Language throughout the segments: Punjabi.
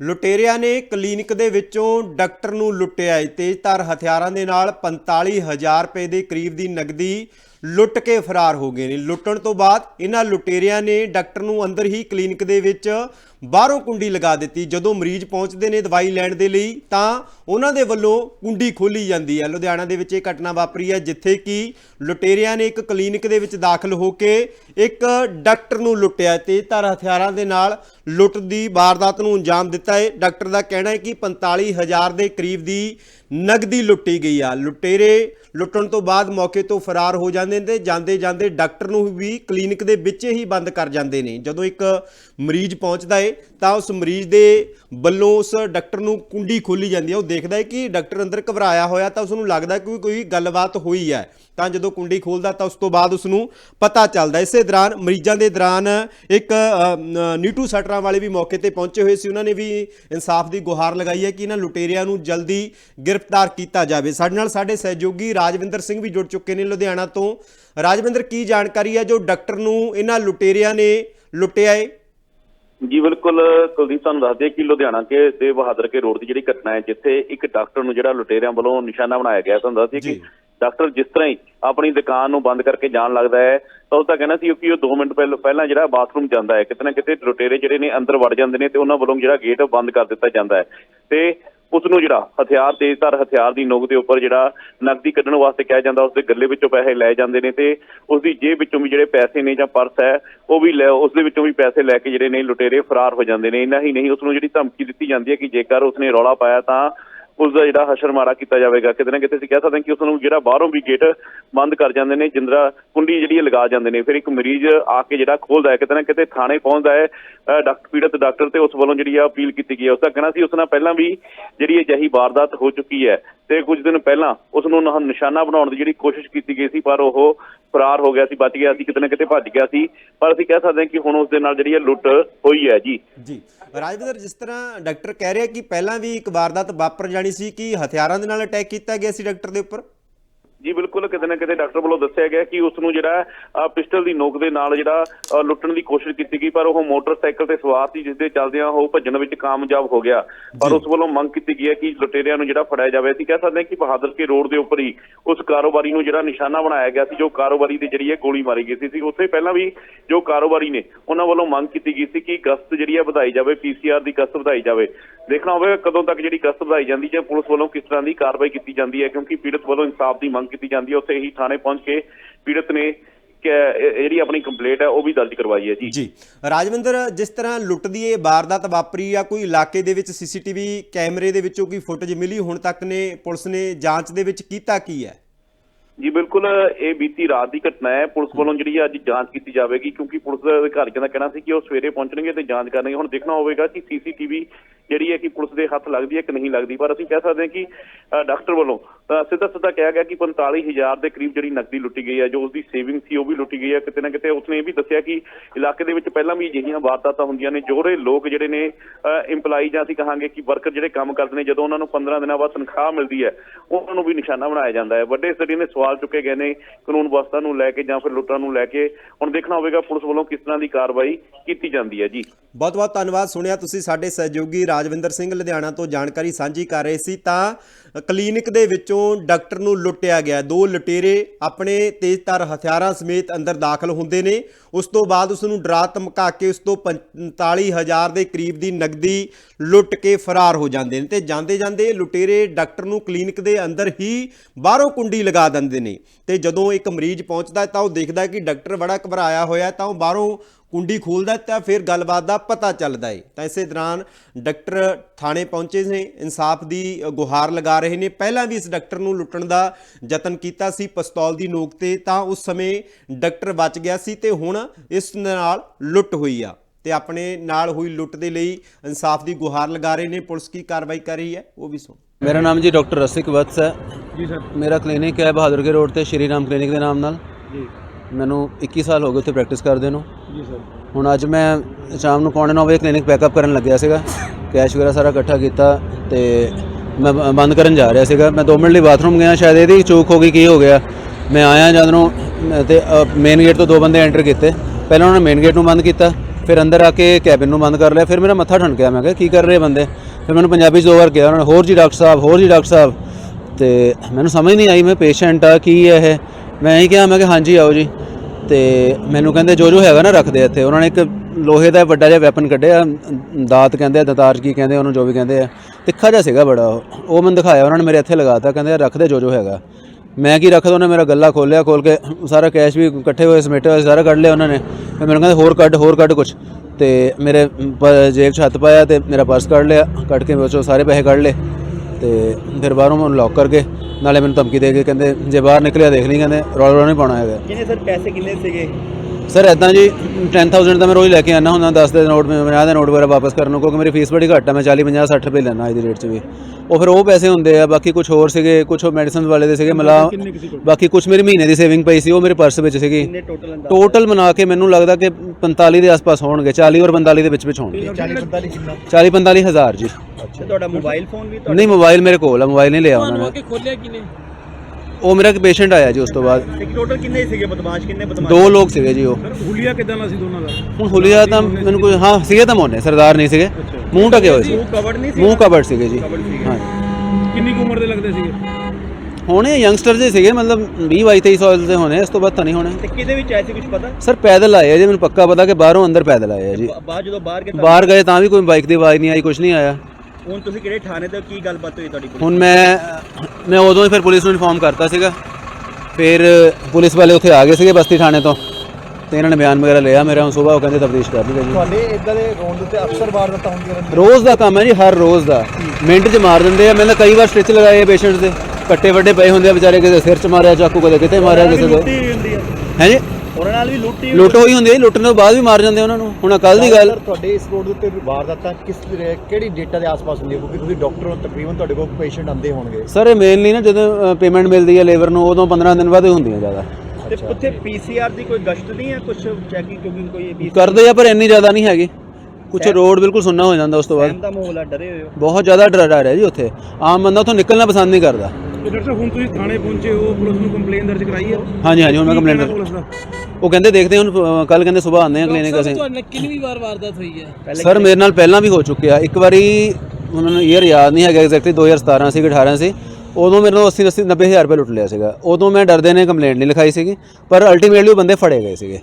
ਲੁਟੇਰਿਆਂ ਨੇ ਕਲੀਨਿਕ ਦੇ ਵਿੱਚੋਂ ਡਾਕਟਰ ਨੂੰ ਲੁੱਟਿਆ ਹੈ। ਤੇਜ਼ਧਾਰ ਹਥਿਆਰਾਂ ਦੇ ਨਾਲ 45000 ਰੁਪਏ ਦੇ ਕਰੀਬ ਦੀ ਨਗਦੀ ਲੁੱਟ ਕੇ ਫਰਾਰ ਹੋ ਗਏ ਨੇ। ਲੁੱਟਣ ਤੋਂ ਬਾਅਦ ਇਹਨਾਂ ਲੁਟੇਰਿਆਂ ਨੇ ਡਾਕਟਰ ਨੂੰ ਅੰਦਰ ਹੀ ਕਲੀਨਿਕ ਦੇ ਵਿੱਚ ਬਾਹਰੋਂ ਕੁੰਡੀ ਲਗਾ ਦਿੱਤੀ। ਜਦੋਂ ਮਰੀਜ਼ ਪਹੁੰਚਦੇ ਨੇ ਦਵਾਈ ਲੈਣ ਦੇ ਲਈ, ਤਾਂ ਉਹਨਾਂ ਦੇ ਵੱਲੋਂ ਕੁੰਡੀ ਖੋਲੀ ਜਾਂਦੀ ਹੈ। ਲੁਧਿਆਣਾ ਦੇ ਵਿੱਚ ਇਹ ਘਟਨਾ ਵਾਪਰੀ ਹੈ, ਜਿੱਥੇ ਕਿ ਲੁਟੇਰਿਆਂ ਨੇ ਇੱਕ ਕਲੀਨਿਕ ਦੇ ਵਿੱਚ ਦਾਖਲ ਹੋ ਕੇ ਇੱਕ ਡਾਕਟਰ ਨੂੰ ਲੁੱਟਿਆ ਤੇ ਧਾਰ ਹਥਿਆਰਾਂ ਦੇ ਨਾਲ ਲੁੱਟ ਦੀ ਵਾਰਦਾਤ ਨੂੰ ਅੰਜਾਮ ਦਿੱਤਾ ਹੈ। ਡਾਕਟਰ ਦਾ ਕਹਿਣਾ ਹੈ ਕਿ 45000 ਦੇ ਕਰੀਬ ਦੀ ਨਗਦੀ ਲੁੱਟੀ ਗਈ ਆ। ਲੁਟੇਰੇ ਲੁੱਟਣ ਤੋਂ ਬਾਅਦ ਮੌਕੇ ਤੋਂ ਫਰਾਰ ਹੋ ਜਾਂਦੇ ਨੇ ਤੇ ਜਾਂਦੇ ਜਾਂਦੇ ਡਾਕਟਰ ਨੂੰ ਵੀ ਕਲੀਨਿਕ ਦੇ ਵਿੱਚ ਹੀ ਬੰਦ ਕਰ ਜਾਂਦੇ ਨੇ। ਜਦੋਂ ਇੱਕ ਮਰੀਜ਼ ਪਹੁੰਚਦਾ ਏ, ਤਾਂ ਉਸ ਮਰੀਜ਼ ਦੇ ਵੱਲੋਂ ਉਸ ਡਾਕਟਰ ਨੂੰ ਕੁੰਡੀ ਖੋਲੀ ਜਾਂਦੀ ਹੈ ਉਹ ਦੇਖਦਾ ਹੈ ਕਿ ਡਾਕਟਰ ਅੰਦਰ ਘਬਰਾਇਆ ਹੋਇਆ, ਤਾਂ ਉਸ ਨੂੰ ਲੱਗਦਾ ਕਿ ਕੋਈ ਗੱਲਬਾਤ ਹੋਈ ਹੈ ਤਾਂ ਜਦੋਂ ਕੁੰਡੀ ਖੋਲਦਾ ਤਾਂ ਉਸ ਤੋਂ ਬਾਅਦ ਉਸ ਨੂੰ ਪਤਾ ਚੱਲਦਾ। ਇਸੇ ਦੌਰਾਨ ਮਰੀਜ਼ਾਂ ਦੇ ਦੌਰਾਨ ਇੱਕ ਨੀਟੂ ਸਟਰਾਂ ਵਾਲੇ ਵੀ ਮੌਕੇ ਤੇ ਪਹੁੰਚੇ ਹੋਏ ਸੀ। ਉਹਨਾਂ ਨੇ ਵੀ ਇਨਸਾਫ ਦੀ ਗੁਹਾਰ ਲਗਾਈ ਹੈ ਕਿ ਇਹਨਾਂ ਲੁਟੇਰਿਆਂ ਨੂੰ ਜਲਦੀ ਗ੍ਰਿਫਤਾਰ ਕੀਤਾ ਜਾਵੇ। ਸਾਡੇ ਨਾਲ ਸਾਡੇ ਸਹਿਯੋਗੀ ਰਾਜਵਿੰਦਰ ਸਿੰਘ ਵੀ ਜੁੜ ਚੁੱਕੇ ਨੇ ਲੁਧਿਆਣਾ ਤੋਂ। ਰਾਜਵਿੰਦਰ ਕੀ ਜਾਣਕਾਰੀ ਹੈ ਜੋ ਡਾਕਟਰ ਨੂੰ ਇਹਨਾਂ ਲੁਟੇਰਿਆਂ ਨੇ ਲੁੱਟਿਆ ਏ ਜੀ ਬਿਲਕੁਲ ਕੁਲਦੀਪ ਤੁਹਾਨੂੰ ਦੱਸ ਦਈਏ ਕਿ ਲੁਧਿਆਣਾ ਕੇ ਤੇ ਬਹਾਦਰ ਕੇ ਰੋਡ ਦੀ ਜਿਹੜੀ ਘਟਨਾ ਹੈ ਜਿੱਥੇ ਇੱਕ ਡਾਕਟਰ ਨੂੰ ਜਿਹੜਾ ਲੁਟੇਰਿਆਂ ਵੱਲੋਂ ਨਿਸ਼ਾਨਾ ਬਣਾਇਆ ਗਿਆ ਤੁਹਾਨੂੰ ਦੱਸ ਦਈਏ ਕਿ। ਡਾਕਟਰ ਜਿਸ ਤਰ੍ਹਾਂ ਹੀ ਆਪਣੀ ਦੁਕਾਨ ਨੂੰ ਬੰਦ ਕਰਕੇ ਜਾਣ ਲੱਗਦਾ ਹੈ ਤਾਂ ਉਹ ਤਾਂ ਕਹਿੰਦਾ ਸੀ ਕਿ ਉਹ 2 ਮਿੰਟ ਪਹਿਲਾਂ ਪਹਿਲਾਂ ਜਿਹੜਾ ਬਾਥਰੂਮ ਜਾਂਦਾ ਹੈ ਕਿਤੇ ਨਾ ਕਿਤੇ ਲੁਟੇਰੇ ਜਿਹੜੇ ਨੇ ਅੰਦਰ ਵੜ ਜਾਂਦੇ ਨੇ ਤੇ ਉਹਨਾਂ ਵੱਲੋਂ ਜਿਹੜਾ ਗੇਟ ਬੰਦ ਕਰ ਦਿੱਤਾ ਜਾਂਦਾ ਹੈ ਤੇ ਉਸ ਨੂੰ ਜਿਹੜਾ ਹਥਿਆਰ ਤੇਜ਼ਧਾਰ ਹਥਿਆਰ ਦੀ ਨੋਕ ਦੇ ਉੱਪਰ ਜਿਹੜਾ ਨਕਦੀ ਕੱਢਣ ਵਾਸਤੇ ਕਿਹਾ ਜਾਂਦਾ ਉਸ ਦੇ ਗੱਲੇ ਵਿੱਚੋਂ ਪੈਸੇ ਲੈ ਜਾਂਦੇ ਨੇ ਤੇ ਉਸ ਦੀ ਜੇਬ ਵਿੱਚੋਂ ਵੀ ਜਿਹੜੇ ਪੈਸੇ ਨੇ ਜਾਂ ਪਰਸ ਹੈ, ਉਹ ਵੀ ਲੈ, ਉਸ ਦੇ ਵਿੱਚੋਂ ਵੀ ਪੈਸੇ ਲੈ ਕੇ ਜਿਹੜੇ ਨੇ ਲੁਟੇਰੇ ਫਰਾਰ ਹੋ ਜਾਂਦੇ ਨੇ। ਇੰਨਾ ਹੀ ਨਹੀਂ, ਉਸ ਨੂੰ ਜਿਹੜੀ ਧਮਕੀ ਦਿੱਤੀ ਜਾਂਦੀ ਹੈ ਕਿ ਜੇਕਰ ਉਸਨੇ ਰੌਲਾ ਪਾਇਆ ਤਾਂ ਉਸ ਦਾ ਜਿਹੜਾ ਹਸ਼ਰ ਮਾਰਾ ਕੀਤਾ ਜਾਵੇਗਾ। ਕਿਤੇ ਨਾ ਕਿਤੇ ਅਸੀਂ ਕਹਿ ਸਕਦੇ ਹਾਂ ਕਿ ਉਸ ਨੂੰ ਜਿਹੜਾ ਬਾਹਰੋਂ ਵੀ ਗੇਟ ਬੰਦ ਕਰ ਜਾਂਦੇ ਨੇ, ਜਿੰਦਰਾ ਕੁੰਡੀ ਜਿਹੜੀ ਲਗਾ ਜਾਂਦੇ ਨੇ। ਫਿਰ ਇੱਕ ਮਰੀਜ਼ ਆ ਕੇ ਜਿਹੜਾ ਖੋਲਦਾ ਹੈ, ਕਿਤੇ ਨਾ ਕਿਤੇ ਥਾਣੇ ਪਹੁੰਚਦਾ ਹੈ ਡਾਕਟਰ ਪੀੜਤ ਡਾਕਟਰ ਤੇ ਉਸ ਵੱਲੋਂ ਜਿਹੜੀ ਆ ਅਪੀਲ ਕੀਤੀ ਗਈ ਹੈ। ਉਸ ਦਾ ਕਹਿਣਾ ਸੀ, ਉਸ ਨਾਲ ਪਹਿਲਾਂ ਵੀ ਜਿਹੜੀ ਅਜਿਹੀ ਵਾਰਦਾਤ ਹੋ ਚੁੱਕੀ ਹੈ ਤੇ ਕੁਝ ਦਿਨ ਪਹਿਲਾਂ ਉਸ ਨੂੰ, ਨਿਸ਼ਾਨਾ ਬਣਾਉਣ ਦੀ ਜਿਹੜੀ ਕੋਸ਼ਿਸ਼ ਕੀਤੀ ਗਈ ਸੀ, ਪਰ ਉਹ ਫਰਾਰ ਹੋ ਗਿਆ ਸੀ, ਬਚ ਗਿਆ ਸੀ, ਕਿਤੇ ਨਾ ਕਿਤੇ ਭੱਜ ਗਿਆ ਸੀ। ਪਰ ਅਸੀਂ ਕਹਿ ਸਕਦੇ ਹਾਂ ਕਿ ਹੁਣ ਉਸ ਦੇ ਨਾਲ ਜਿਹੜੀ ਹੈ ਲੁੱਟ ਹੋਈ ਹੈ ਜੀ। ਜੀ। ਰਾਜਵਿੰਦਰ, ਜਿਸ ਤਰ੍ਹਾਂ ਡਾਕਟਰ ਕਹਿ ਰਿਹਾ ਕਿ ਪਹਿਲਾਂ ਵੀ ਇੱਕ ਵਾਰਦਾਤ ਵਾਪਰ ਜਾਣੀ ਸੀ ਕਿ ਹਥਿਆਰਾਂ ਦੇ ਨਾਲ ਅਟੈਕ ਕੀਤਾ ਗਿਆ ਸੀ ਡਾਕਟਰ ਦੇ ਉੱਪਰ। ਜੀ ਬਿਲਕੁਲ ਕਿਤੇ ਨਾ ਕਿਤੇ ਡਾਕਟਰ ਵੱਲੋਂ ਦੱਸਿਆ ਗਿਆ ਕਿ ਉਸ ਨੂੰ ਜਿਹੜਾ ਪਿਸਟਲ ਦੀ ਨੋਕ ਦੇ ਨਾਲ ਜਿਹੜਾ ਲੁੱਟਣ ਦੀ ਕੋਸ਼ਿਸ਼ ਕੀਤੀ ਗਈ ਪਰ ਉਹ ਮੋਟਰਸਾਈਕਲ ਤੇ ਸਵਾਰ ਸੀ ਜਿਸ ਦੇ ਚੱਲਦਿਆਂ ਉਹ ਭੱਜਣ ਵਿੱਚ ਕਾਮਯਾਬ ਹੋ ਗਿਆ। ਪਰ। ਉਸ ਵੱਲੋਂ ਮੰਗ ਕੀਤੀ ਗਈ ਹੈ ਕਿ ਲੁਟੇਰਿਆਂ ਨੂੰ ਜਿਹੜਾ ਫੜਿਆ ਜਾਵੇ। ਅਸੀਂ ਕਹਿ ਸਕਦੇ ਹਾਂ ਕਿ ਬਹਾਦਰ ਕੇ ਰੋਡ ਦੇ ਉੱਪਰ ਹੀ ਉਸ ਕਾਰੋਬਾਰੀ ਨੂੰ ਜਿਹੜਾ ਨਿਸ਼ਾਨਾ ਬਣਾਇਆ ਗਿਆ ਸੀ ਜੋ ਕਾਰੋਬਾਰੀ ਦੀ ਜਿਹੜੀ ਹੈ ਗੋਲੀ ਮਾਰੀ ਗਈ ਸੀ। ਉੱਥੇ ਪਹਿਲਾਂ ਵੀ ਜੋ ਕਾਰੋਬਾਰੀ ਨੇ ਉਹਨਾਂ ਵੱਲੋਂ ਮੰਗ ਕੀਤੀ ਗਈ ਸੀ ਕਿ ਗਸ਼ਤ ਜਿਹੜੀ ਹੈ ਵਧਾਈ ਜਾਵੇ ਪੀਸੀਆਰ ਦੀ ਗਸ਼ਤ ਵਧਾਈ ਜਾਵੇ। ਦੇਖਣਾ ਹੋਵੇਗਾ ਕਦੋਂ ਤੱਕ ਜਿਹੜੀ ਗਸ਼ਤ ਵਧਾਈ ਜਾਂਦੀ ਹੈ ਪੁਲਿਸ ਵੱਲੋਂ ਕਿਸ ਤਰ੍ਹਾਂ ਦੀ ਕਾਰਵਾਈ ਕੀਤੀ ਜਾਂਦੀ ਹੈ ਕਿਉਂਕਿ ਪੀੜਤ ਵੱਲੋਂ ਇਨਸਾਫ ਦੀ ਮੰਗ ਕੀਤੀ ਜਾਂਦੀ ਹੈ ਉੱਥੇ ਹੀ ਥਾਣੇ ਪਹੁੰਚ ਕੇ ਪੀੜਤ ਨੇ ਜਿਹੜੀ ਆਪਣੀ ਕੰਪਲੇਂਟ ਹੈ ਉਹ ਵੀ ਦਰਜ ਕਰਵਾਈ ਹੈ ਜੀ। ਜੀ। ਰਾਜਵਿੰਦਰ ਜਿਸ ਤਰ੍ਹਾਂ ਲੁੱਟ ਦੀ ਇਹ ਵਾਰਦਾਤ ਵਾਪਰੀ ਆ ਕੋਈ ਇਲਾਕੇ ਦੇ ਵਿੱਚ ਸੀਸੀਟੀਵੀ ਕੈਮਰੇ ਦੇ ਵਿੱਚੋਂ ਕੋਈ ਫੁਟੇਜ ਮਿਲੀ? ਹੁਣ ਤੱਕ ਨੇ ਪੁਲਿਸ ਨੇ ਜਾਂਚ ਦੇ ਵਿੱਚ ਕੀਤਾ ਕੀ ਹੈ? ਜੀ ਬਿਲਕੁਲ ਇਹ ਬੀਤੀ ਰਾਤ ਦੀ ਘਟਨਾ ਹੈ। ਪੁਲਿਸ ਵੱਲੋਂ ਜਿਹੜੀ ਅੱਜ ਜਾਂਚ ਕੀਤੀ ਜਾਵੇਗੀ ਕਿਉਂਕਿ ਪੁਲਿਸ ਦੇ ਅਧਿਕਾਰੀਆਂ ਦਾ ਕਹਿਣਾ ਸੀ ਕਿ ਉਹ ਸਵੇਰੇ ਪਹੁੰਚਣਗੇ ਤੇ ਜਾਂਚ ਕਰਨਗੇ। ਹੁਣ ਦੇਖਣਾ ਹੋਵੇਗਾ ਕਿ ਸੀਸੀਟੀਵੀ ਜਿਹੜੀ ਹੈ ਕਿ ਪੁਲਿਸ ਦੇ ਹੱਥ ਲੱਗਦੀ ਹੈ ਕਿ ਨਹੀਂ ਲੱਗਦੀ। ਪਰ ਅਸੀਂ ਕਹਿ ਸਕਦੇ ਹਾਂ ਕਿ ਡਾਕਟਰ ਵੱਲੋਂ ਸਿੱਧਾ ਸਿੱਧਾ ਕਿਹਾ ਗਿਆ ਕਿ 45000 ਦੇ ਕਰੀਬ ਜਿਹੜੀ ਨਕਦੀ ਲੁੱਟੀ ਗਈ ਹੈ, ਜੋ ਉਸਦੀ ਸੇਵਿੰਗ ਸੀ, ਉਹ ਵੀ ਲੁੱਟੀ ਗਈ ਹੈ। ਕਿਤੇ ਨਾ ਕਿਤੇ ਉਸਨੇ ਇਹ ਵੀ ਦੱਸਿਆ ਕਿ ਇਲਾਕੇ ਦੇ ਵਿੱਚ ਪਹਿਲਾਂ ਵੀ ਅਜਿਹੀਆਂ ਵਾਰਦਾਤਾਂ ਹੁੰਦੀਆਂ ਨੇ ਜੋਰੇ ਲੋਕ ਜਿਹੜੇ ਨੇ ਇੰਪਲਾਈ ਜਾਂ ਅਸੀਂ ਕਹਾਂਗੇ ਕਿ ਵਰਕਰ ਜਿਹੜੇ ਕੰਮ ਕਰਦੇ ਨੇ, ਜਦੋਂ ਉਹਨਾਂ ਨੂੰ 15 ਦਿਨਾਂ ਬਾਅਦ ਤਨਖਾਹ ਮਿਲਦੀ ਹੈ, ਉਹਨਾਂ ਨੂੰ ਵੀ ਨਿਸ਼ਾਨਾ ਬਣਾਇਆ ਜਾਂਦਾ ਹੈ। ਵੱਡੇ ਸਟੇਡੀਅਮ ਦੇ ਸਵਾਲ ਚੁੱਕੇ ਗਏ ਨੇ, ਕਾਨੂੰਨ ਵਿਵਸਥਾ ਨੂੰ ਲੈ ਕੇ ਜਾਂ ਫਿਰ ਲੁੱਟਾਂ ਨੂੰ ਲੈ ਕੇ। ਹੁਣ ਦੇਖਣਾ ਹੋਵੇਗਾ ਪੁਲਿਸ ਵੱਲੋਂ ਕਿਸ ਤਰ੍ਹਾਂ ਦੀ ਕਾਰਵਾਈ ਕੀਤੀ ਜਾਂਦੀ ਹੈ ਜੀ। ਬਹੁਤ ਬਹੁਤ ਧੰਨਵਾਦ। ਸੁਣਿਆ ਤੁਸੀਂ ਸਾਡੇ ਸਹਿਯੋਗੀ ਰਾਜਵਿੰਦਰ ਸਿੰਘ ਲੁਧਿਆਣਾ ਤੋਂ ਜਾਣਕਾਰੀ ਸਾਂਝੀ ਕਰ ਰਹੇ ਸੀ। ਤਾਂ ਕਲੀਨਿਕ ਦੇ ਵਿੱਚੋਂ ਡਾਕਟਰ ਨੂੰ ਲੁੱਟਿਆ ਗਿਆ। ਦੋ ਲੁਟੇਰੇ ਆਪਣੇ ਤੇਜ਼ਧਾਰ ਹਥਿਆਰਾਂ ਸਮੇਤ ਅੰਦਰ ਦਾਖਲ ਹੁੰਦੇ ਨੇ। ਉਸ ਤੋਂ ਬਾਅਦ ਉਸ ਨੂੰ ਡਰਾ ਧਮਕਾ ਕੇ ਉਸ ਤੋਂ 45000 ਦੇ ਕਰੀਬ ਦੀ ਨਗਦੀ ਲੁੱਟ ਕੇ ਫਰਾਰ ਹੋ ਜਾਂਦੇ ਨੇ। ਤੇ ਜਾਂਦੇ ਜਾਂਦੇ ਲੁਟੇਰੇ ਡਾਕਟਰ ਨੂੰ ਕਲੀਨਿਕ ਦੇ ਅੰਦਰ ਹੀ ਬਾਹਰੋਂ ਕੁੰਡੀ ਲਗਾ ਦਿੰਦੇ ਨੇ। ਤੇ ਜਦੋਂ ਇੱਕ ਮਰੀਜ਼ ਪਹੁੰਚਦਾ ਤਾਂ ਉਹ ਦੇਖਦਾ ਕਿ ਡਾਕਟਰ ਬੜਾ ਘਬਰਾਇਆ ਹੋਇਆ ਤਾਂ ਉਹ ਬਾਹਰੋਂ ਕੁੰਡੀ ਖੋਲਦਾ ਤਾਂ ਫਿਰ ਗੱਲਬਾਤ ਦਾ ਪਤਾ ਚੱਲਦਾ ਹੈ ਤਾਂ ਇਸੇ ਦੌਰਾਨ ਡਾਕਟਰ ਥਾਣੇ ਪਹੁੰਚੇ ਨੇ ਇਨਸਾਫ ਦੀ ਗੁਹਾਰ ਲਗਾ ਰਹੇ ਨੇ। ਪਹਿਲਾਂ ਵੀ ਇਸ ਡਾਕਟਰ ਨੂੰ ਲੁੱਟਣ ਦਾ ਯਤਨ ਕੀਤਾ ਸੀ ਪਿਸਤੌਲ ਦੀ ਨੋਕ ਤੇ ਤਾਂ ਉਸ ਸਮੇਂ ਡਾਕਟਰ ਬਚ ਗਿਆ ਸੀ ਤੇ ਹੁਣ ਇਸ ਨਾਲ ਲੁੱਟ ਹੋਈ ਆ। ਤੇ ਆਪਣੇ ਨਾਲ ਹੋਈ ਲੁੱਟ ਦੇ ਲਈ ਇਨਸਾਫ ਦੀ ਗੁਹਾਰ ਲਗਾ ਰਹੇ ਨੇ ਪੁਲਿਸ ਕੀ ਕਾਰਵਾਈ ਕਰ ਰਹੀ ਹੈ ਉਹ ਵੀ ਸੁਣ। ਮੇਰਾ ਨਾਮ ਜੀ ਡਾਕਟਰ ਰਸਿਕ ਵਤਸ ਹੈ। ਜੀ ਸਰ। ਮੇਰਾ ਕਲੀਨਿਕ ਹੈ ਬਹਾਦਰਗੜ੍ਹ ਰੋਡ ਤੇ ਸ਼੍ਰੀ ਰਾਮ ਕਲੀਨਿਕ ਦੇ ਨਾਮ ਨਾਲ। ਜੀ। ਮੈਨੂੰ 21 ਸਾਲ ਹੋ ਗਏ ਉੱਥੇ ਪ੍ਰੈਕਟਿਸ ਕਰਦੇ ਨੂੰ। ਜੀ ਸਰ। ਹੁਣ ਅੱਜ ਮੈਂ ਸ਼ਾਮ ਨੂੰ ਪੌਣੇ 9 ਵਜੇ ਕਲੀਨਿਕ ਪੈਕਅਪ ਕਰਨ ਲੱਗਿਆ ਸੀਗਾ। ਕੈਸ਼ ਵਗੈਰਾ ਸਾਰਾ ਇਕੱਠਾ ਕੀਤਾ ਤੇ ਮੈਂ ਬ- ਬੰਦ ਕਰਨ ਜਾ ਰਿਹਾ ਸੀਗਾ। ਮੈਂ 2 ਮਿੰਟ ਲਈ ਬਾਥਰੂਮ ਗਿਆ, ਸ਼ਾਇਦ ਇਹਦੀ ਚੂਕ ਹੋ ਗਈ, ਕੀ ਹੋ ਗਿਆ। ਮੈਂ ਆਇਆ ਜਦ ਨੂੰ, ਮੈਂ ਤੇ ਮੇਨ ਗੇਟ ਤੋਂ ਦੋ ਬੰਦੇ ਐਂਟਰ ਕੀਤੇ। ਪਹਿਲਾਂ ਉਹਨਾਂ ਨੇ ਮੇਨ ਗੇਟ ਨੂੰ ਬੰਦ ਕੀਤਾ, ਫਿਰ ਅੰਦਰ ਆ ਕੇ ਕੈਬਿਨ ਨੂੰ ਬੰਦ ਕਰ ਲਿਆ, ਫਿਰ ਮੇਰਾ ਮੱਥਾ ਠਣਕਿਆ। ਮੈਂ ਕਿਹਾ, ਕੀ ਕਰ ਰਹੇ ਬੰਦੇ? ਫਿਰ ਮੈਨੂੰ ਪੰਜਾਬੀ 'ਚ ਦੋ ਵਾਰ ਕਿਹਾ, ਉਹਨਾਂ ਨੇ, ਹੋਰ ਜੀ ਡਾਕਟਰ ਸਾਹਿਬ, ਹੋਰ ਜੀ ਡਾਕਟਰ ਸਾਹਿਬ। ਤੇ ਮੈਨੂੰ ਸਮਝ ਨਹੀਂ ਆਈ, ਮੈਂ ਪੇਸ਼ੈਂਟ ਆ, ਕੀ ਹੈ ਇਹ? ਮੈਂ ਹੀ ਕਿਹਾ, ਮੈਂ ਕਿਹਾ, ਹਾਂਜੀ, ਆਓ ਜੀ। ਤੇ ਮੈਨੂੰ ਕਹਿੰਦੇ ਜੋ ਜੋ ਹੈਗਾ ਨਾ ਰੱਖਦੇ ਇੱਥੇ। ਉਹਨਾਂ ਨੇ ਇੱਕ ਲੋਹੇ ਦਾ ਵੱਡਾ ਜਿਹਾ ਵੈਪਨ ਕੱਢਿਆ, ਦਾਤ ਕਹਿੰਦੇ ਆ, ਦਤਾਰ ਕੀ ਕਹਿੰਦੇ ਉਹਨੂੰ ਜੋ ਵੀ ਕਹਿੰਦੇ ਆ। ਤਿੱਖਾ ਜਿਹਾ ਸੀਗਾ ਬੜਾ ਉਹ। ਉਹ ਮੈਨੂੰ ਦਿਖਾਇਆ, ਉਹਨਾਂ ਨੇ ਮੇਰੇ ਇੱਥੇ ਲਗਾਤਾ, ਕਹਿੰਦੇ ਰੱਖਦੇ ਜੋ ਜੋ ਹੈਗਾ। ਮੈਂ ਕੀ ਰੱਖਦਾ, ਉਹਨੇ ਮੇਰਾ ਗੱਲਾ ਖੋਲਿਆ ਖੋਲ ਕੇ ਸਾਰਾ ਕੈਸ਼ ਵੀ ਇਕੱਠੇ ਹੋਏ, ਸਮੇਟੇ ਹੋਏ, ਸਾਰਾ ਕੱਢ ਲਿਆ ਉਹਨਾਂ ਨੇ। ਫਿਰ ਮੈਨੂੰ ਕਹਿੰਦੇ, ਹੋਰ ਕੱਢ ਹੋਰ ਕੱਢ ਕੁਛ। ਤੇ ਮੇਰੇ ਪ- ਜੇਬ 'ਚ ਹੱਥ ਪਾਇਆ ਤੇ ਮੇਰਾ ਪਰਸ ਕੱਢ ਲਿਆ, ਕੱਢ ਕੇ ਵਿੱਚੋਂ ਸਾਰੇ ਪੈਸੇ ਕੱਢ ਲਏ। ਤੇ ਫਿਰ ਬਾਹਰੋਂ ਮੈਨੂੰ ਲੌਕ ਕਰਕੇ ਨਾਲੇ ਮੈਨੂੰ ਧਮਕੀ ਦੇ ਕੇ ਕਹਿੰਦੇ, ਜੇ ਬਾਹਰ ਨਿਕਲਿਆ ਦੇਖ ਲਈ, ਕਹਿੰਦੇ ਰੌਲਾ ਰੌਲਾ ਨਹੀਂ ਪਾਉਣਾ ਹੈਗਾ। ਕਿੰਨੇ ਸਰ ਪੈਸੇ ਕਿੰਨੇ ਸੀਗੇ? ਸਰ ਇਦਾਂ ਜੀ 10000 ਤਾਂ ਮੈਂ ਰੋਜ਼ ਲੈ ਕੇ ਆਨਾ ਹੁੰਦਾ 10 ਦੇ ਨੋਟ 50 ਦੇ ਨੋਟ ਵਗੈਰਾ ਵਾਪਸ ਕਰਨ ਨੂੰ ਕਿਉਂਕਿ ਮੇਰੀ ਫੀਸ ਬੜੀ ਘੱਟ ਆ ਮੈਂ 40 50 60 ਰੁਪਏ ਲੈਣਾ ਅੱਜ ਦੀ ਰੇਟ 'ਚ ਵੀ। ਉਹ ਫਿਰ ਉਹ ਪੈਸੇ ਹੁੰਦੇ ਆ ਬਾਕੀ ਕੁਝ ਹੋਰ ਸੀਗੇ ਕੁਝ ਮੈਡੀਸਿਨ ਵਾਲੇ ਦੇ ਸੀਗੇ ਮਲਾ ਬਾਕੀ ਕੁਝ ਮੇਰੀ ਮਹੀਨੇ ਦੀ ਸੇਵਿੰਗ ਪਈ ਸੀ ਉਹ ਮੇਰੇ ਪਰਸ ਵਿੱਚ ਸੀਗੀ। ਟੋਟਲ ਅੰਦਾਜ਼ਾ? ਟੋਟਲ ਬਣਾ ਕੇ ਮੈਨੂੰ ਲੱਗਦਾ ਕਿ 45 ਦੇ ਆਸ-ਪਾਸ ਹੋਣਗੇ 40 ਔਰ 45 ਦੇ ਵਿੱਚ ਵਿੱਚ ਹੋਣਗੇ। 40 45 ਕਿੰਨਾ? 40 45 ਹਜ਼ਾਰ ਜੀ। ਅੱਛਾ ਤੁਹਾਡਾ ਮੋਬਾਈਲ ਫੋਨ ਵੀ ਤੁਹਾਡਾ ਨਹੀਂ ਮੋਬਾਈਲ ਮੇਰੇ ਕੋਲ ਆ ਮੋਬਾਈਲ ਨਹੀਂ ਲਿਆ ਉਹਨਾਂ ਨੇ। ਕਿ ਖੋਲਿਆ ਕਿਨੇ? ਉਹ ਮੇਰਾ ਇੱਕ ਪੇਸ਼ੈਂਟ ਆਇਆ ਜੀ ਉਸ ਤੋਂ ਬਾਅਦ। ਟੋਟਲ ਕਿੰਨੇ ਸੀਗੇ ਬਦਮਾਸ਼? ਕਿੰਨੇ ਬਦਮਾਸ਼? ਦੋ ਲੋਕ ਸੀਗੇ ਜੀ ਉਹ। ਹੁਲੀਆ ਕਿਦਾਂ ਦਾ ਸੀ ਦੋਨਾਂ ਦਾ? ਹੁਣ ਹੁਲੀਆ ਤਾਂ ਮੈਨੂੰ ਕੋਈ ਹਾਂ ਸੀਗੇ ਤਾਂ ਮੋਨੇ ਸਰਦਾਰ ਨਹੀਂ ਸੀਗੇ। ਮੂੰਹ ਢਕੇ ਹੋਏ ਸੀ। ਉਹ ਕਵਰਡ ਨਹੀਂ ਸੀ ਮੂੰਹ ਕਵਰਡ ਸੀਗੇ ਜੀ। ਹਾਂ। ਕਿੰਨੀ ਉਮਰ ਦੇ ਲੱਗਦੇ ਸੀਗੇ? ਹੋਣੇ ਯੰਗਸਟਰ ਜੇ ਸੀਗੇ ਮਤਲਬ 20 22 23 ਸਾਲ ਦੇ ਹੋਣੇ ਇਸ ਤੋਂ ਬਾਅਦ ਤਾਂ ਨਹੀਂ ਹੋਣੇ। ਤੇ ਕਿਹਦੇ ਵਿੱਚ ਆਏ ਸੀ ਕੁਝ ਪਤਾ? ਸਰ ਪੈਦਲ ਆਏ ਆ ਜੀ ਮੈਨੂੰ ਪੱਕਾ ਪਤਾ ਕਿ ਬਾਹਰੋਂ ਅੰਦਰ ਪੈਦਲ ਆਏ ਆ ਜੀ। ਬਾ- ਬਾਅਦ ਜਦੋਂ ਬਾਹਰ ਗਏ ਬਾਹਰ ਗਏ ਤਾਂ ਵੀ ਕੋਈ ਬਾਈਕ ਦੀ ਆਵਾਜ਼ ਨਹੀਂ ਆਈ ਕੁਝ ਨਹੀਂ ਆਇਆ। ਹੁਣ ਤੁਸੀਂ ਕਿਹੜੇ ਥਾਣੇ ਤੇ? ਕੀ ਗੱਲਬਾਤ ਹੋਈ ਤੁਹਾਡੀ ਹੁਣ ਮੈਂ ਮੈਂ ਉਦੋਂ ਹੀ ਫਿਰ ਪੁਲਿਸ ਨੂੰ ਇਨਫੋਰਮ ਕਰਤਾ ਸੀਗਾ। ਫਿਰ ਪੁਲਿਸ ਵਾਲੇ ਉੱਥੇ ਆ ਗਏ ਸੀਗੇ ਬਸਤੀ ਥਾਣੇ ਤੋਂ ਤੇ ਇਹਨਾਂ ਨੇ ਬਿਆਨ ਵਗੈਰਾ ਲਿਆ ਮੇਰਾ। ਹੁਣ ਸਵੇਰ ਉਹ ਕਹਿੰਦੇ ਤਫਤੀਸ਼ ਕਰ ਲਈ ਜੀ ਤੁਹਾਡੇ ਇਦਾਂ ਦੇ ਰੋਡ ਦੇ ਉੱਤੇ ਅਕਸਰ ਵਾਰਦਾਤਾਂ ਹੁੰਦੀਆਂ ਰਹਿੰਦੀਆਂ ਰੋਜ਼ ਦਾ ਕੰਮ ਹੈ ਜੀ ਹਰ ਰੋਜ਼ ਦਾ। ਮਿੰਟ 'ਚ ਮਾਰ ਦਿੰਦੇ ਆ। ਮੈਂ ਤਾਂ ਕਈ ਵਾਰ ਸਟਿਚ ਲਗਾਏ ਪੇਸ਼ੈਂਟਸ ਦੇ। ਕੱਟੇ ਵੱਡੇ ਪਏ ਹੁੰਦੇ ਆ ਵਿਚਾਰੇ ਕਿਸੇ ਸਿਰ 'ਚ ਮਾਰਿਆ ਚਾਕੂ ਕਦੇ ਕਿਤੇ ਮਾਰਿਆ ਕਿਸੇ ਦੇ। ਆ। ਹੈ ਜੀ? ਉਹਨਾਂ ਨਾਲ ਵੀ ਲੁੱਟੀ ਹੋਈ ਲੁੱਟ ਹੋਈ ਹੁੰਦੀ ਹੈ ਲੁੱਟਣ ਤੋਂ ਬਾਅਦ ਵੀ ਮਾਰ ਜਾਂਦੇ ਉਹਨਾਂ ਨੂੰ। ਹੁਣ ਕੱਲ ਦੀ ਗੱਲ ਤੁਹਾਡੇ ਇਸ ਰੋਡ ਦੇ ਉੱਤੇ ਵਾਰਦਾਤਾਂ ਕਿਸ ਕਿਹੜੀ ਡੇਟਾ ਦੇ ਆਸ-ਪਾਸ ਹੁੰਦੀਆਂ? ਕਿਉਂਕਿ ਤੁਸੀਂ ਡਾਕਟਰ ਹੋ ਤਕਰੀਬਨ ਤੁਹਾਡੇ ਕੋਲ ਪੇਸ਼ੈਂਟ ਆਉਂਦੇ ਹੋਣਗੇ। ਸਰ ਇਹ ਮੇਨਲੀ ਨਾ ਜਦੋਂ ਪੇਮੈਂਟ ਮਿਲਦੀ ਹੈ ਲੇਬਰ ਨੂੰ ਉਦੋਂ 15 ਦਿਨ ਬਾਅਦ ਹੀ ਹੁੰਦੀਆਂ ਜ਼ਿਆਦਾ। ਤੇ ਉੱਥੇ ਪੀਸੀਆਰ ਦੀ ਕੋਈ ਗਸ਼ਤ ਨਹੀਂ ਹੈ ਕੁਝ ਚੈਕਿੰਗ ਕਿਉਂਕਿ ਕੋਈ ਕਰਦੇ ਆ ਪਰ ਇੰਨੀ ਜ਼ਿਆਦਾ ਨਹੀਂ ਹੈਗੀ। ਕੁਝ ਰੋਡ ਬਿਲਕੁਲ ਸੁੰਨਾ ਹੋ ਜਾਂਦਾ ਉਸ ਤੋਂ ਬਾਅਦ। ਹੋ। ਬਹੁਤ ਜ਼ਿਆਦਾ ਡਰ ਡਰ ਹੈ ਜੀ ਉੱਥੇ। ਆਮ ਬੰਦਾ ਉੱਥੋਂ ਨਿਕਲਣਾ ਪਸੰਦ ਨਹੀਂ ਕਰਦਾ। ਡਾਕਟਰ ਸਾਹਿਬ ਹੁਣ ਤੁਸੀਂ ਥਾਣੇ ਪਹੁੰਚੇ ਹੋ ਪੁਲਿਸ ਨੂੰ ਕੰਪਲੇਨ ਦਰਜ ਕਰਾਈ ਹੈ ਹਾਂਜੀ ਹਾਂਜੀ ਹੁਣ ਮੈਂ ਕੰਪਲੇਂਟ ਪੁਲਿਸ ਦਾ? ਉਹ ਕਹਿੰਦੇ ਦੇਖਦੇ ਹਾਂ ਹੁਣ ਕੱਲ ਕਹਿੰਦੇ ਸਵੇਰ ਆਉਂਦੇ ਆ ਕਲੀਨਿਕ ਅਸੀਂ। ਤੁਹਾਡੇ ਨਾਲ ਕਿੰਨੀ ਵਾਰ ਵਾਰਦਾਤ ਹੋਈ ਹੈ ਸਰ ਮੇਰੇ ਨਾਲ ਪਹਿਲਾਂ ਵੀ ਹੋ ਚੁੱਕਿਆ। ਇੱਕ ਵਾਰੀ ਹੁਣ ਮੈਨੂੰ ਈਅਰ ਯਾਦ ਨਹੀਂ ਹੈਗਾ ਐਗਜ਼ੈਕਟਲੀ 2017 ਸੀ ਕਿ 18 ਸੀ। ਉਦੋਂ ਮੇਰੇ ਤੋਂ 80 80 90 ਹਜ਼ਾਰ ਰੁਪਏ ਲੁੱਟ ਲਿਆ ਸੀਗਾ। ਉਦੋਂ ਮੈਂ ਡਰਦੇ ਨੇ ਕੰਪਲੇਂਟ ਨਹੀਂ ਲਿਖਾਈ ਸੀਗੀ। ਪਰ ਅਲਟੀਮੇਟਲੀ ਉਹ ਬੰਦੇ ਫੜੇ ਗਏ ਸੀਗੇ।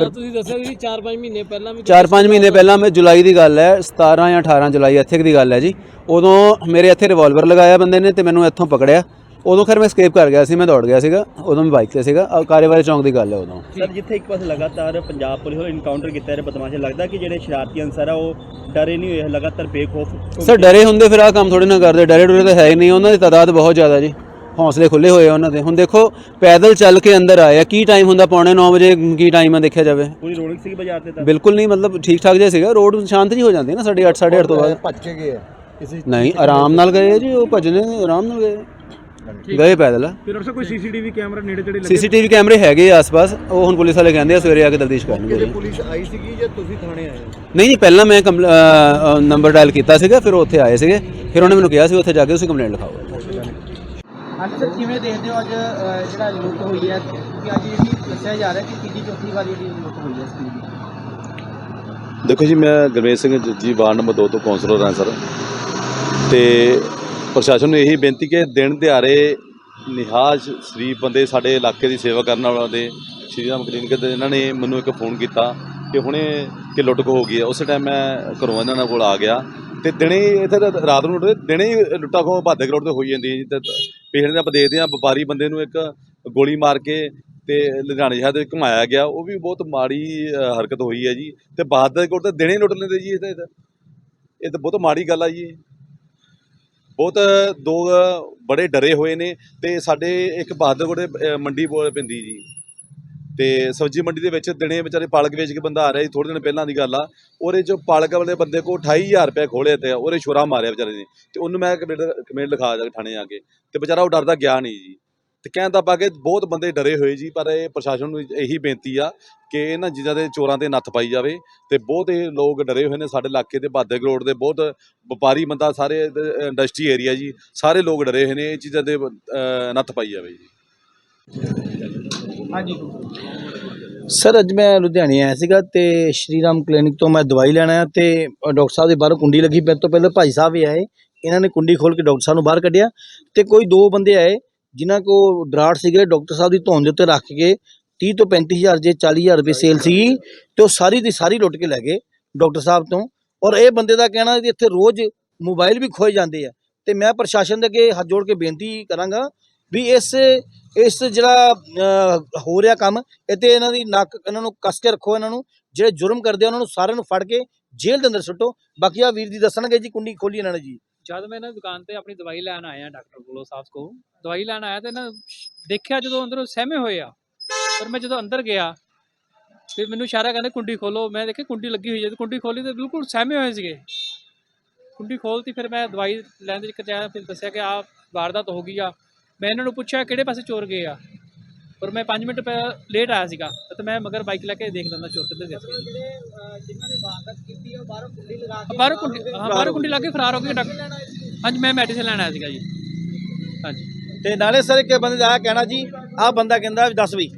ਆਹ ਤੁਸੀਂ ਦੱਸਿਆ ਵੀ 4-5 ਮਹੀਨੇ ਪਹਿਲਾਂ ਵੀ 4-5 ਮਹੀਨੇ ਪਹਿਲਾਂ ਮੈਂ ਜੁਲਾਈ ਦੀ ਗੱਲ ਹੈ 17 ਜਾਂ 18 ਜੁਲਾਈ ਇੱਥੇ ਦੀ ਗੱਲ ਹੈ ਜੀ। ਉਦੋਂ ਮੇਰੇ ਇੱਥੇ ਰਿਵਾਲਵਰ ਲਗਾਇਆ ਬੰਦੇ ਨੇ ਤੇ ਮੈਨੂੰ ਇੱਥੋਂ ਪਕੜਿਆ। ਉਦੋਂ ਖੈਰ ਮੈਂ ਸਕੇਪ ਕਰ ਗਿਆ ਸੀ ਮੈਂ ਦੌੜ ਗਿਆ ਸੀਗਾ ਉਦੋਂ ਮੈਂ ਬਾਈਕ ਤੇ ਸੀਗਾ ਕਾਰੇਵਾਲੀ ਚੌਂਕ ਦੀ ਗੱਲ ਹੈ ਉਦੋਂ। ਸਰ ਜਿੱਥੇ ਇੱਕ ਪਾਸੇ ਲਗਾਤਾਰ ਪੰਜਾਬ ਪੁਲਿਸ ਵੱਲੋਂ ਇਨਕਾਊਂਟਰ ਕੀਤਾ ਰਿਹਾ ਬਦਮਾਸ਼ ਲੱਗਦਾ ਕਿ ਜਿਹੜੇ ਸ਼ਰਾਰਤੀ ਅਨਸਰ ਆ ਉਹ ਡਰੇ ਨਹੀਂ ਹੋਏ ਲਗਾਤਾਰ ਬੇਖੌਫ ਸਰ ਡਰੇ ਹੁੰਦੇ ਫਿਰ ਆਹ ਕੰਮ ਥੋੜੀ ਨਾ ਕਰਦੇ ਡਰੇ ਡਰੇ ਤਾਂ ਹੈ ਹੀ ਨਹੀਂ ਉਹਨਾਂ ਦੀ ਤਾਦਾਦ ਬਹੁਤ ਜ਼ਿਆਦਾ ਜੀ। ਹੌਸਲੇ ਖੁੱਲੇ ਹੋਏ ਆ ਉਹਨਾਂ ਦੇ। ਹੁਣ ਦੇਖੋ ਪੈਦਲ ਚੱਲ ਕੇ ਅੰਦਰ ਆਏ ਆ ਕੀ ਟਾਈਮ ਹੁੰਦਾ ਪੌਣੇ 9 ਵਜੇ ਕੀ ਟਾਈਮ ਆ ਦੇਖਿਆ ਜਾਵੇ। ਪੂਰੀ ਰੌਣਕ ਸੀ ਬਾਜ਼ਾਰ ਤੇ ਤਾਂ? ਬਿਲਕੁਲ ਨਹੀਂ ਮਤਲਬ ਠੀਕ ਠਾਕ ਜਿਹਾ ਸੀਗਾ ਰੋਡ ਸ਼ਾਂਤ ਜੀ ਹੋ ਜਾਂਦੀ ਨਾ 8:30 8:30 ਤੋਂ ਬਾਅਦ। ਭੱਜ ਕੇ ਗਏ ਆ। ਕਿਸੇ ਨਹੀਂ ਆਰਾਮ ਨਾਲ ਗਏ ਆ ਜੀ ਉਹ ਭਜਨੇ ਆਰਾਮ ਨਾਲ ਗਏ ਗਏ ਪੈਦਲ। ਡਾਕਟਰ ਸਾਹਿਬ ਕੋਈ ਸੀਸੀਟੀਵੀ ਕੈਮਰਾ ਨੇੜੇ ਤੇੜੇ ਲੱਗੇ? ਸੀਸੀਟੀਵੀ ਕੈਮਰੇ ਹੈਗੇ ਆ ਆਸ-ਪਾਸ ਉਹ ਹੁਣ ਪੁਲਿਸ ਵਾਲੇ ਕਹਿੰਦੇ ਆ ਸਵੇਰੇ ਆ ਕੇ ਤਫਤੀਸ਼ ਕਰਨਗੇ ਕਿਤੇ ਜੀ ਪੁਲਿਸ ਆਈ ਸੀਗੀ ਜਾਂ ਤੁਸੀਂ ਥਾਣੇ ਆਏ ਹੋ? ਨਹੀਂ ਨਹੀਂ ਪਹਿਲਾਂ ਮੈਂ ਨੰਬਰ ਡਾਇਲ ਕੀਤਾ ਸੀਗਾ ਫਿਰ ਉੱਥੇ ਆਏ ਸੀਗੇ। ਫਿਰ ਉਹਨੇ ਮੈਨੂੰ ਕਿਹਾ ਸੀ ਉੱਥੇ ਜਾ ਕੇ ਤੁਸੀਂ ਕੰਪਲੇਂਟ ਲਿਖਾਓ। ਅੱਜ ਸਰ ਕਿਵੇਂ ਦੇਖਦੇ ਹੋ ਅੱਜ ਜਿਹੜਾ ਲੁੱਟ ਹੋਈ ਹੈ? ਕਿ ਅੱਜ ਜਿਹੜੀ ਦੱਸਿਆ ਜਾ ਰਿਹਾ ਕਿ ਤੀਜੀ ਚੌਥੀ ਵਾਰੀ ਜਿਹੜੀ ਲੁੱਟ ਹੋਈ ਹੈ ਇਸ ਚੀਜ਼ ਦੀ। ਦੇਖੋ ਜੀ ਮੈਂ ਗੁਰਮੇਸ਼ ਸਿੰਘ ਜੀ ਵਾਰਡ ਨੰਬਰ 2 ਤੋਂ ਕੌਂਸਲਰ ਹਾਂ ਸਰ। ਤੇ ਪ੍ਰਸ਼ਾਸਨ ਨੂੰ ਇਹੀ ਬੇਨਤੀ ਕਿ ਦਿਨ ਦਿਹਾੜੇ ਨਿਹਾਜ ਸ਼ਰੀਫ ਬੰਦੇ ਸਾਡੇ ਇਲਾਕੇ ਦੀ ਸੇਵਾ ਕਰਨ ਵਾਲਿਆਂ ਦੇ, ਸ਼੍ਰੀ ਰਾਮ ਕਲੀਨਿਕ ਦੇ, ਇਹਨਾਂ ਨੇ ਮੈਨੂੰ ਇੱਕ ਫੋਨ ਕੀਤਾ ਕਿ ਹੁਣੇ ਕਿ ਲੁੱਟ ਹੋ ਗਈ ਹੈ ਉਸ ਟਾਈਮ ਮੈਂ ਘਰੋਂ ਇਹਨਾਂ ਕੋਲ ਆ ਗਿਆ ਤੇ ਦਿਨੇ ਇੱਥੇ ਤਾਂ ਰਾਤ ਨੂੰ ਲੁੱਟਦੇ ਦਿਨੇ ਹੀ ਲੁੱਟਾ ਖੋ ਬਾਦੇ ਕਰੋੜ ਤੇ ਹੋਈ ਜਾਂਦੀ ਹੈ ਜੀ ਤੇ ਪੇਸ਼ੈਂਟ ਆਪਾਂ ਦੇਖਦੇ ਹਾਂ ਵਪਾਰੀ ਬੰਦੇ ਨੂੰ ਇੱਕ ਗੋਲੀ ਮਾਰ ਕੇ ਤੇ ਲੁਧਿਆਣੇ ਸ਼ਹਿਰ ਦੇ ਵਿੱਚ ਘੁਮਾਇਆ ਗਿਆ। ਉਹ ਵੀ ਬਹੁਤ ਮਾੜੀ ਹਰਕਤ ਹੋਈ ਹੈ ਜੀ। ਤੇ ਬਹਾਦਰ ਕੋਲ 'ਤੇ ਦਿਨੇ ਹੀ ਲੁੱਟ ਲੈਂਦੇ ਜੀ ਇਹ ਤਾਂ ਇਹ ਤਾਂ ਬਹੁਤ ਮਾੜੀ ਗੱਲ ਆ ਜੀ। ਬਹੁਤ ਦੋ ਬੜੇ ਡਰੇ ਹੋਏ ਨੇ ਤੇ ਸਾਡੇ ਇੱਕ ਬਹਾਦਰਗੜ੍ਹ ਮੰਡੀ ਬੋਲ ਪੈਂਦੀ ਜੀ। ਤੇ ਸਬਜ਼ੀ ਮੰਡੀ ਦੇ ਵਿੱਚ ਦਿਨੇ ਵਿਚਾਰੇ ਪਾਲਕ ਵੇਚ ਕੇ ਬੰਦਾ ਆ ਰਿਹਾ ਸੀ ਥੋੜੇ ਦਿਨ ਪਹਿਲਾਂ ਦੀ ਗੱਲ ਆ। ਉਹਦੇ ਚ ਪਾਲਕ ਵਾਲੇ ਬੰਦੇ ਕੋ 28000 ਰੁਪਏ ਖੋਲੇ ਤੇ ਉਹਦੇ ਛੁਰਾ ਮਾਰਿਆ ਵਿਚਾਰੇ ਨੇ। ਤੇ ਉਹਨੂੰ ਮੈਂ ਕਮੇਟ ਲਿਖਾ ਜਾ ਕੇ ਥਾਣੇ ਆ ਕੇ। ਤੇ ਵਿਚਾਰਾ ਉਹ ਡਰਦਾ ਗਿਆ ਨਹੀਂ ਜੀ। ਤੇ ਕਹਿਣ ਦਾ ਪਾ ਕੇ ਬਹੁਤ ਬੰਦੇ ਡਰੇ ਹੋਏ ਜੀ ਪਰ ਇਹ ਪ੍ਰਸ਼ਾਸਨ ਨੂੰ ਇਹੀ ਬੇਨਤੀ ਆ ਕਿ ਇਹਨਾਂ ਚੀਜ਼ਾਂ ਦੇ ਚੋਰਾਂ ਤੇ ਨੱਥ ਪਾਈ ਜਾਵੇ ਤੇ ਬਹੁਤ ਇਹ ਲੋਕ ਡਰੇ ਹੋਏ ਨੇ ਸਾਡੇ ਇਲਾਕੇ ਦੇ ਬਾਦੇ ਰੋਡ ਦੇ ਬਹੁਤ ਵਪਾਰੀ ਬੰਦਾ ਸਾਰੇ ਇੰਡਸਟਰੀ ਏਰੀਆ ਜੀ ਸਾਰੇ ਲੋਕ ਡਰੇ ਹੋਏ ਨੇ ਇਹ ਚੀਜ਼ਾਂ ਦੇ ਨੱਥ ਪਾਈ ਜਾਵੇ ਜੀ। ਹਾਂਜੀ। ਸਰ ਅੱਜ ਮੈਂ ਲੁਧਿਆਣੇ ਆਇਆ ਸੀਗਾ ਤੇ ਸ਼੍ਰੀ ਰਾਮ ਕਲੀਨਿਕ ਤੋਂ ਮੈਂ ਦਵਾਈ ਲੈਣ ਤੇ ਡਾਕਟਰ ਸਾਹਿਬ ਦੇ ਬਾਹਰ ਕੁੰਡੀ ਲੱਗੀ ਮੇਰੇ ਤੋਂ ਪਹਿਲਾਂ ਭਾਈ ਸਾਹਿਬ ਵੀ ਆਏ ਇਹਨਾਂ ਨੇ ਕੁੰਡੀ ਖੋਲ ਕੇ ਡਾਕਟਰ ਸਾਹਿਬ ਨੂੰ ਬਾਹਰ ਕੱਢਿਆ ਤੇ ਕੋਈ ਦੋ ਬੰਦੇ ਆਏ ਜਿਨ੍ਹਾਂ ਕੋ ਡਰਾਟ ਸੀਗੇ, ਡਾਕਟਰ ਸਾਹਿਬ ਦੀ ਧੌਣ ਦੇ ਉੱਤੇ ਰੱਖ ਕੇ 30 ਤੋਂ 35000 ਜੇ 40000 ਰੁਪਏ ਸੇਲ ਸੀਗੀ ਤੇ ਉਹ ਸਾਰੀ ਦੀ ਸਾਰੀ ਲੁੱਟ ਕੇ ਲੈ ਗਏ ਡਾਕਟਰ ਸਾਹਿਬ ਤੋਂ। ਔਰ ਇਹ ਬੰਦੇ ਦਾ ਕਹਿਣਾ ਕਿ ਇੱਥੇ ਰੋਜ਼ ਮੋਬਾਈਲ ਵੀ ਖੋਏ ਜਾਂਦੇ ਆ। ਤੇ ਮੈਂ ਪ੍ਰਸ਼ਾਸਨ ਦੇ ਅੱਗੇ ਹੱਥ ਜੋੜ ਕੇ ਬੇਨਤੀ ਕਰਾਂਗਾ ਵੀ ਇਸ ਇਸ ਜਿਹੜਾ ਹੋ ਰਿਹਾ ਕੰਮ ਇਹ ਤੇ ਇਹਨਾਂ ਦੀ ਨੱਕ, ਇਹਨਾਂ ਨੂੰ ਕੱਸ ਕੇ ਰੱਖੋ ਇਹਨਾਂ ਨੂੰ। ਜਿਹੜੇ ਜੁਰਮ ਕਰਦੇ ਆ, ਉਹਨਾਂ ਨੂੰ ਸਾਰਿਆਂ ਨੂੰ ਫੜ ਕੇ ਜੇਲ੍ਹ ਦੇ ਅੰਦਰ ਸੁੱਟੋ। ਬਾਕੀ ਆ ਵੀਰ ਜੀ ਦੱਸਣਗੇ ਜੀ, ਕੁੰਡੀ ਖੋਲੀ ਇਹਨਾਂ ਨੇ ਜੀ। ਜਦ ਮੈਂ ਨਾ ਦੁਕਾਨ ਤੇ ਆਪਣੀ ਦਵਾਈ ਲੈਣ ਆਇਆ ਡਾਕਟਰ ਕੋਲੋਂ ਸਾਹਿਬ ਕੋਲ ਦਵਾਈ ਲੈਣ ਆਇਆ ਤੇ ਨਾ ਦੇਖਿਆ ਜਦੋਂ ਅੰਦਰੋਂ ਸਹਿਮੇ ਹੋਏ ਆ, ਪਰ ਮੈਂ ਜਦੋਂ ਅੰਦਰ ਗਿਆ ਤੇ ਮੈਨੂੰ ਇਸ਼ਾਰਾ ਕਹਿੰਦੇ ਕੁੰਡੀ ਖੋਲੋ, ਮੈਂ ਦੇਖਿਆ ਕੁੰਡੀ ਲੱਗੀ ਹੋਈ ਹੈ ਤੇ ਕੁੰਡੀ ਖੋਲੀ ਤੇ ਬਿਲਕੁਲ ਸਹਿਮੇ ਹੋਏ ਸੀਗੇ। ਕੁੰਡੀ ਖੋਲਤੀ ਫਿਰ ਮੈਂ ਦਵਾਈ ਲੈਣ ਦੇ ਚੱਕਰ 'ਚ ਆਇਆ, ਫਿਰ ਦੱਸਿਆ ਕਿ ਆਹ ਵਾਰਦਾਤ ਹੋ ਗਈ ਆ। ਮੈਂ ਇਹਨਾਂ ਨੂੰ ਪੁੱਛਿਆ ਕਿਹੜੇ ਪਾਸੇ ਚੋਰ ਗਏ ਆ? ਪਰ ਮੈਂ 5 ਮਿੰਟ ਲੇਟ ਆਇਆ ਸੀਗਾ ਤੇ ਮੈਂ ਮਗਰ ਬਾਈਕ ਲੈ ਕੇ ਦੇਖ ਲੈਂਦਾ ਚੋਰ ਕਿੱਧਰ ਗਿਆ ਸੀ ਜਿਹੜੇ ਅਹ, ਜਿਨ੍ਹਾਂ ਨੇ ਵਾਰਦਾਤ ਕੀਤੀ ਆ ਉਹ ਬਾਹਰੋਂ ਕੁੰਡੀ ਲਗਾ ਕੇ ਬਾਹਰੋਂ ਕੁੰਡੀ ਹਾਂ ਬਾਹਰੋਂ ਕੁੰਡੀ ਲਾ ਕੇ ਫਰਾਰ ਹੋ ਗਏ ਡਾਕਟਰ ਹਾਂਜੀ ਮੈਂ ਮੈਡੀਸਨ ਲੈਣ ਆਇਆ ਸੀਗਾ ਜੀ ਹਾਂਜੀ ਤੇ ਨਾਲੇ ਸਰ ਇੱਕ ਬੰਦੇ ਦਾ ਇਹ ਕਹਿਣਾ ਜੀ ਆਹ ਬੰਦਾ ਕਹਿੰਦਾ ਵੀ ਦੱਸ ਵੀ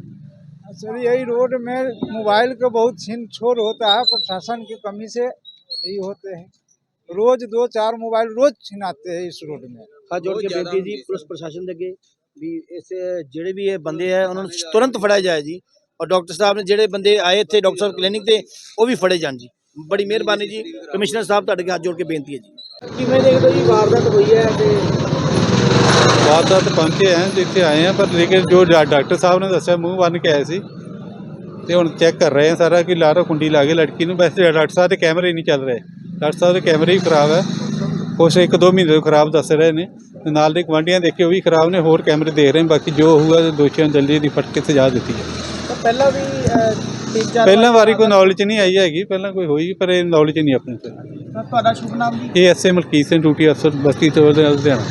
सर यही रोड में मोबाइल का बहुत छीन छोड़ होता है प्रशासन की कमी से यही होते हैं रोज दो चार मोबाइल रोज छिनाते हैं इस रोड में ਹੱਥ ਜੋੜ ਕੇ ਬੇਨਤੀ ਹੈ ਜੀ ਪੁਲਿਸ ਪ੍ਰਸ਼ਾਸਨ ਦੇ ਅੱਗੇ ਵੀ ਇਸ ਜਿਹੜੇ ਵੀ ਇਹ ਬੰਦੇ ਆ ਉਹਨਾਂ ਨੂੰ ਤੁਰੰਤ ਫੜਾਇਆ ਜਾਏ ਜੀ। ਔਰ ਡਾਕਟਰ ਸਾਹਿਬ ਨੇ ਜਿਹੜੇ ਬੰਦੇ ਆਏ ਇੱਥੇ ਡਾਕਟਰ ਸਾਹਿਬ ਕਲੀਨਿਕ ਤੇ ਉਹ ਵੀ ਫੜੇ ਜਾਣ ਜੀ। ਬੜੀ ਮਿਹਰਬਾਨੀ ਜੀ। ਕਮਿਸ਼ਨਰ ਸਾਹਿਬ ਤੁਹਾਡੇ ਅੱਗੇ ਹੱਥ ਜੋੜ ਕੇ ਬੇਨਤੀ ਹੈ ਜੀ। ਕਿਵੇਂ ਦੇਖਦੇ ਜੀ ਵਾਰਦਾਤ ਹੋਈ ਹੈ ਤੇ ਵਾਰਦਾਤ ਪਹੁੰਚੇ ਆ ਜਿੱਥੇ ਆਏ ਆ ਪਰ ਲੇਕਿਨ ਜੋ ਡਾਕਟਰ ਸਾਹਿਬ ਨੇ ਦੱਸਿਆ ਮੂੰਹ ਬੰਨ ਕੇ ਆਏ ਸੀ। ਤੇ ਹੁਣ ਚੈੱਕ ਕਰ ਰਹੇ ਆ ਸਾਰਾ ਕਿ ਲਾਰਾ ਕੁੰਡੀ ਲਾ ਕੇ ਲੜਕੀ ਨੂੰ ਵੈਸੇ ਡਾਕਟਰ ਸਾਹਿਬ ਦੇ ਕੈਮਰੇ ਨਹੀਂ ਚੱਲ ਰਹੇ। ਡਾਕਟਰ ਸਾਹਿਬ ਦੇ ਕੈਮਰੇ ਹੀ ਖਰਾਬ ਹੈ ਕੁਛ ਇੱਕ ਦੋ ਮਹੀਨੇ ਤੋਂ ਖਰਾਬ ਦੱਸ ਰਹੇ ਨੇ। ਤੇ ਨਾਲ ਦੇ ਗਵਾਂਢੀਆਂ ਦੇਖੇ ਉਹ ਵੀ ਖਰਾਬ ਨੇ ਹੋਰ ਕੈਮਰੇ ਦੇਖ ਰਹੇ ਨੇ ਬਾਕੀ ਜੋ ਹੋਊਗਾ ਦੋਸ਼ੀਆਂ ਨੂੰ ਜਲਦੀ ਦੀ ਫੜ ਕੇ ਸਜ਼ਾ ਦਿੱਤੀ ਜਾਵੇ ਤਾਂ ਪਹਿਲਾਂ ਵੀ ਅਹ, ਤਿੰਨ ਚਾਰ ਪਹਿਲਾਂ ਵਾਰੀ ਕੋਈ ਨੌਲੇਜ ਨਹੀਂ ਆਈ ਹੈਗੀ ਪਹਿਲਾਂ ਕੋਈ ਹੋਈ ਪਰ ਇਹ ਨੌਲੇਜ ਨਹੀਂ ਆਪਣੇ ਤਾਂ ਤੁਹਾਡਾ ਸ਼ੁਭ ਨਾਮ ਜੀ ਇਹ ਐਸਏ ਮਲਕੀਤ ਸਿੰਘ ਡਿਊਟੀ ਅਫਸਰ ਬਸਤੀ ਤੋਂ ਲੁਧਿਆਣਾ।